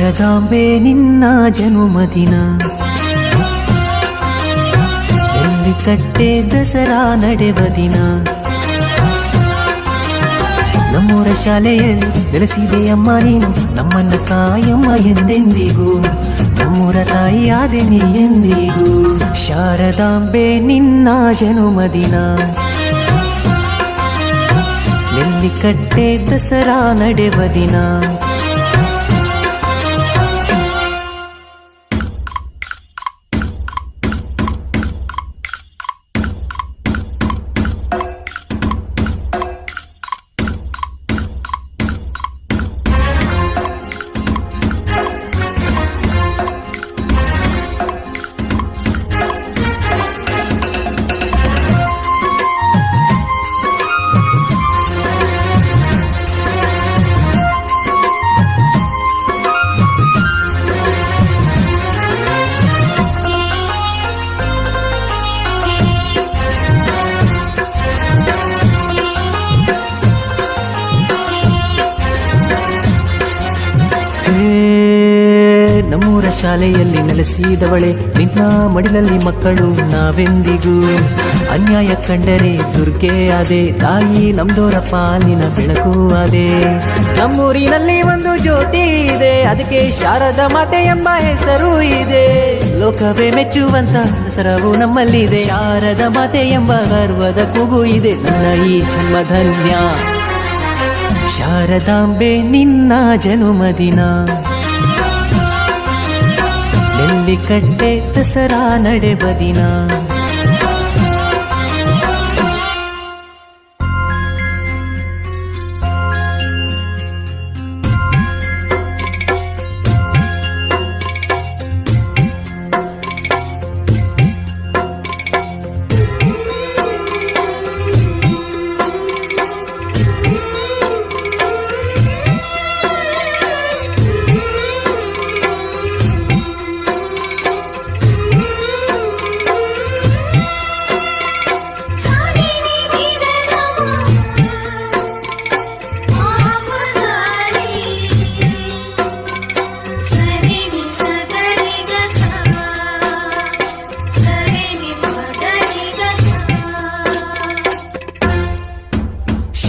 ಶಾರದಾಂಬೆ ನಿನ್ನ ಜನುಮದಿನ. ಎಲ್ಲಿ ಕಟ್ಟೆ ದಸರಾ ನಡೆವ ದಿನ. ನಮ್ಮೂರ ಶಾಲೆಯಲ್ಲಿ ಬೆಳೆಸಿದೆ ಅಮ್ಮ ನೀನು, ನಮ್ಮನ್ನ ಕಾಯಮ್ಮ ಎಂದೆಂದಿಗೂ. ನಮ್ಮೂರ ತಾಯಿಯಾದೆ ನೀ ಎಂದಿಗೂ. ಶಾರದಾಂಬೆ ನಿನ್ನ ಜನುಮದಿನ. ಎಲ್ಲಿ ಕಟ್ಟೆ ದಸರಾ ನಡೆವ ದಿನ. ನಮ್ಮೂರ ಶಾಲೆಯಲ್ಲಿ ನೆಲೆಸಿದವಳೆ, ನಿನ್ನ ಮಡಿಲಲ್ಲಿ ಮಕ್ಕಳು ನಾವೆಂದಿಗೂ? ಅನ್ಯಾಯ ಕಂಡರೆ ದುರ್ಗೆ ಅದೇ ತಾಯಿ ನಮ್ದೋರ ಪಾಲಿನ ಬೆಳಕು ಅದೇ ನಮ್ಮೂರಿನಲ್ಲಿ ಒಂದು ಜ್ಯೋತಿ ಇದೆ, ಅದಕ್ಕೆ ಶಾರದ ಮಾತೆ ಎಂಬ ಹೆಸರು ಇದೆ. ಲೋಕವೇ ಮೆಚ್ಚುವಂತ ಹೆಸರವು ನಮ್ಮಲ್ಲಿದೆ, ಶಾರದ ಮಾತೆ ಎಂಬ ಗರ್ವದ ಕೂಗು ಇದೆ, ನನ್ನ ಈ ಜನ್ಮಧನ್ಯ. ಶಾರದಾಂಬೆ ನಿನ್ನ ಜನುಮದಿನ. ನೆಲ್ಲಿಕಟ್ಟೆ ದಸರಾ ನಡೆವ ದಿನ.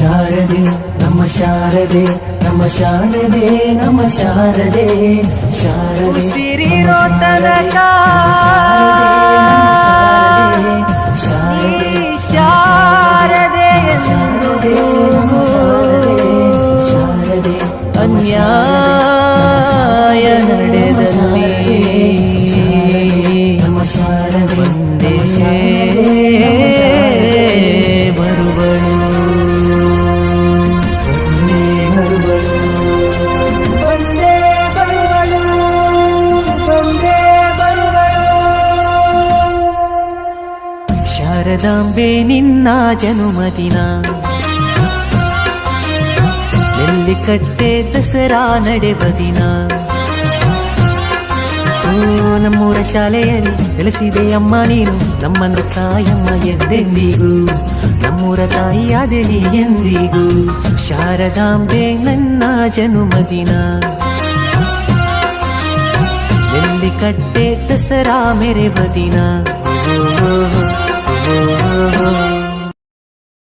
ಶಾರದೆ ನಮ್ಮ ಶಾರದೆ ನಮ್ಮ ಶಾರದೆ ನಮ್ಮ ಶಾರದೆ ಶಾರದೆ ಉಸಿರಿರೋ ಶಾರದಾಂಬೆ ನಿನ್ನ ಜನುಮದಿನ. ನೆಲ್ಲಿಕಟ್ಟೆ ದಸರಾ ನಡೆವ ದಿನ. ನಮ್ಮೂರ ಶಾಲೆಯಲ್ಲಿ ಬೆಳೆಸಿದೆ ಅಮ್ಮ ನೀನು. ನಮ್ಮನ್ನು ತಾಯಮ್ಮ ಎಂದೆಂದಿಗೂ. ನಮ್ಮೂರ ತಾಯಿಯಾದೆ ನೀ ಎಂದಿಗೂ. ಶಾರದಾಂಬೆ ನನ್ನ ಜನುಮದಿನ. ನೆಲ್ಲಿಕಟ್ಟೆ ದಸರಾ ಮೆರೆವ ದಿನ. Oh,